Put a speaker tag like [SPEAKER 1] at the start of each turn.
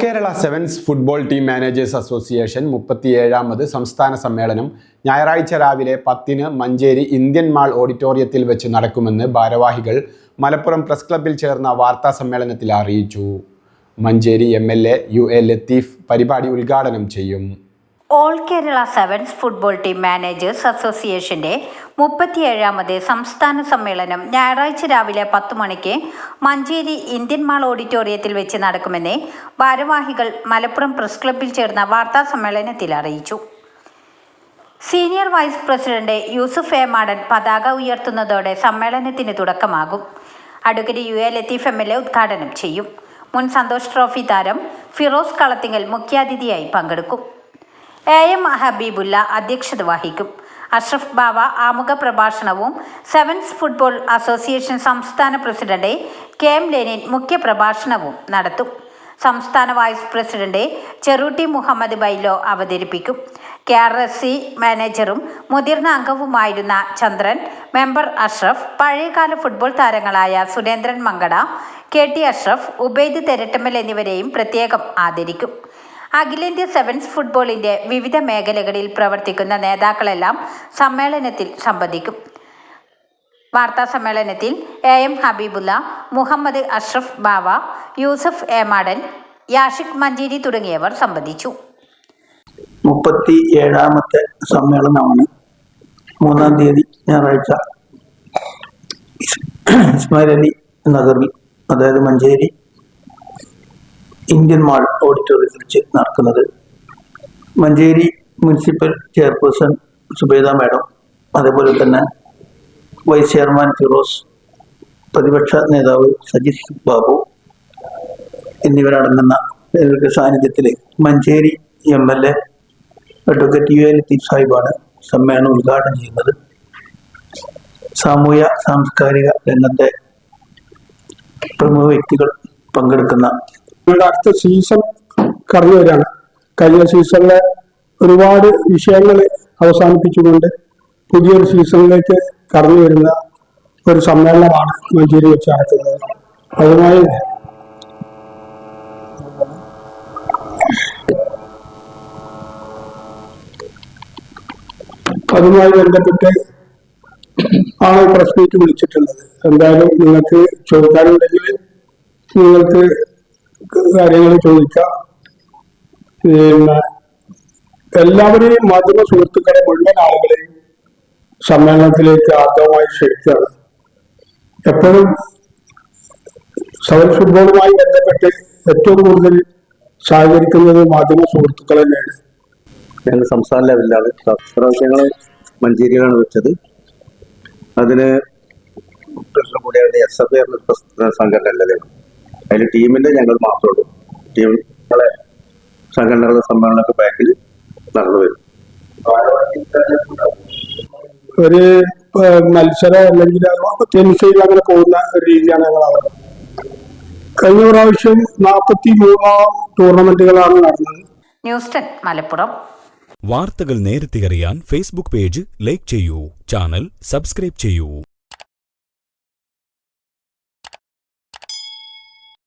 [SPEAKER 1] Kerala sevens football team managers association മുപ്പത്തിയേഴാമത് സംസ്ഥാന സമ്മേളനം ഞായറാഴ്ച രാവിലെ പത്തിന് മഞ്ചേരി ഇന്ത്യൻ മാൾ ഓഡിറ്റോറിയത്തിൽ വെച്ച് നടക്കുമെന്ന് ഭാരവാഹികൾ മലപ്പുറം പ്രസ് ക്ലബ്ബിൽ ചേർന്ന വാർത്താ സമ്മേളനത്തിൽ അറിയിച്ചു. Manjeri M L A U A Latheef പരിപാടി ഉദ്ഘാടനം ചെയ്യും.
[SPEAKER 2] All Kerala sevens football team managers അസോസിയേഷന്റെ മുപ്പത്തിയേഴാമത് സംസ്ഥാന സമ്മേളനം ഞായറാഴ്ച രാവിലെ പത്ത് മണിക്ക് മഞ്ചേരി ഇന്ത്യൻ മാൾ ഓഡിറ്റോറിയത്തിൽ വെച്ച് നടക്കുമെന്ന് ഭാരവാഹികൾ മലപ്പുറം പ്രസ് ക്ലബ്ബിൽ ചേർന്ന വാർത്താ സമ്മേളനത്തിൽ അറിയിച്ചു. Senior vice president Yusuf A. Madan പതാക ഉയർത്തുന്നതോടെ സമ്മേളനത്തിന് തുടക്കമാകും. Advocate U A. Latheef M. L. A. ഉദ്ഘാടനം ചെയ്യും. മുൻ സന്തോഷ് ട്രോഫി താരം ഫിറോസ് കളത്തിങ്ങൽ മുഖ്യാതിഥിയായി പങ്കെടുക്കും. എ എം ഹബീബുല്ല അധ്യക്ഷത വഹിക്കും. അഷ്റഫ് ബാബ ആമുഖ പ്രഭാഷണവും സെവൻസ് ഫുട്ബോൾ അസോസിയേഷൻ സംസ്ഥാന പ്രസിഡന്റ് കെ എം ലെനിൻ മുഖ്യ പ്രഭാഷണവും നടത്തും. സംസ്ഥാന vice president Cherutty Muhammad bylaw അവതരിപ്പിക്കും. കെ ആർ എസ് സി മാനേജറും മുതിർന്ന അംഗവുമായിരുന്ന ചന്ദ്രൻ മെമ്പർ അഷ്റഫ് പഴയകാല ഫുട്ബോൾ താരങ്ങളായ സുരേന്ദ്രൻ മങ്കട കെ ടി അഷ്റഫ് ഉബൈദ് തെരട്ടമ്മൽ എന്നിവരെയും പ്രത്യേകം ആദരിക്കും. അഖിലേന്ത്യാ സെവൻസ് ഫുട്ബോളിന്റെ വിവിധ മേഖലകളിൽ പ്രവർത്തിക്കുന്ന നേതാക്കളെല്ലാം സമ്മേളനത്തിൽ സംബന്ധിക്കും. വാർത്താ സമ്മേളനത്തിൽ എ എം ഹബീബുല്ല മുഹമ്മദ് അഷ്റഫ് ബാവ യൂസഫ് ഏമാടൻ മാടൻ യാഷിഖ് മഞ്ചേരി തുടങ്ങിയവർ സംബന്ധിച്ചു.
[SPEAKER 3] മുപ്പത്തി ഏഴാമത്തെ സമ്മേളനമാണ് മൂന്നാം തീയതി ഞായറാഴ്ച. ഇസ്- ഇസ്മായിൽ അലി നഗറിൽ അതായത് മഞ്ചേരി ഇന്ത്യൻ മാൾ ഓഡിറ്റോറിയത്തിൽ വെച്ച് നടക്കുന്നത് Manjeri municipal chairperson Subeda madam അതേപോലെ തന്നെ വൈസ് ചെയർമാൻ ഫിറോസ് പ്രതിപക്ഷ നേതാവ് സജിത് ബാബു എന്നിവരടങ്ങുന്ന സാന്നിധ്യത്തിൽ Manjeri M L A advocate U L Latheef സാഹിബാണ് സമ്മേളനം ഉദ്ഘാടനം ചെയ്യുന്നത്. സാമൂഹ്യ സാംസ്കാരിക രംഗത്തെ പ്രമുഖ വ്യക്തികൾ പങ്കെടുക്കുന്ന
[SPEAKER 4] ഞങ്ങളുടെ അടുത്ത സീസൺ കടന്നു വരികയാണ്. കഴിഞ്ഞ സീസണിലെ ഒരുപാട് വിഷയങ്ങൾ അവസാനിപ്പിച്ചുകൊണ്ട് പുതിയൊരു സീസണിലേക്ക് കടന്നു വരുന്ന ഒരു സമ്മേളനമാണ് മഞ്ചേരി വെച്ച് നടക്കുന്നത് അതുമായി അതുമായി ബന്ധപ്പെട്ട് ആണ് പ്രസ് വിളിച്ചിട്ടുള്ളത്. എന്തായാലും നിങ്ങൾക്ക് ചോദിക്കാനുണ്ടെങ്കിൽ നിങ്ങൾക്ക് കാര്യങ്ങൾ ചോദിക്കാം. പിന്നെ എല്ലാവരെയും മാധ്യമ സുഹൃത്തുക്കളെ മുഴുവൻ ആളുകളെയും സമ്മേളനത്തിലേക്ക് ആദ്യമായി ക്ഷണിക്കുകയാണ്. എപ്പോഴും സെവൻ ഫുട്ബോളുമായി ബന്ധപ്പെട്ട് ഏറ്റവും കൂടുതൽ സഹകരിക്കുന്നത് മാധ്യമ സുഹൃത്തുക്കൾ തന്നെയാണ്.
[SPEAKER 5] ഞങ്ങൾ സംസ്ഥാന ലെവലിലാണ്. പ്രാവശ്യങ്ങൾ മഞ്ചേരിയിലാണ് വെച്ചത്. അതിന് കൂടിയാണ് എസ് എഫ് സംഘടന അതിൽ ടീമിന്റെ ഞങ്ങൾ മാത്രമേ ഉള്ളൂ. ടീമുകളെ സംഘടനകളുടെ സമ്മേളനമൊക്കെ ബാക്കിൽ നടന്നു വരും.
[SPEAKER 4] ഒരു മത്സരം അല്ലെങ്കിൽ ടെൻസൈൽ അങ്ങനെ പോകുന്ന ഒരു രീതിയാണ് ഞങ്ങൾ അവിടെ. കഴിഞ്ഞ പ്രാവശ്യം നാൽപ്പത്തി മൂന്നാം ടൂർണമെന്റുകളാണ് നടന്നത്.
[SPEAKER 2] News ten Malappuram.
[SPEAKER 6] വാർത്തകൾ നേരത്തെ അറിയാൻ ഫേസ്ബുക്ക് പേജ് ലൈക്ക് ചെയ്യൂ ചാനൽ സബ്സ്ക്രൈബ് ചെയ്യൂ.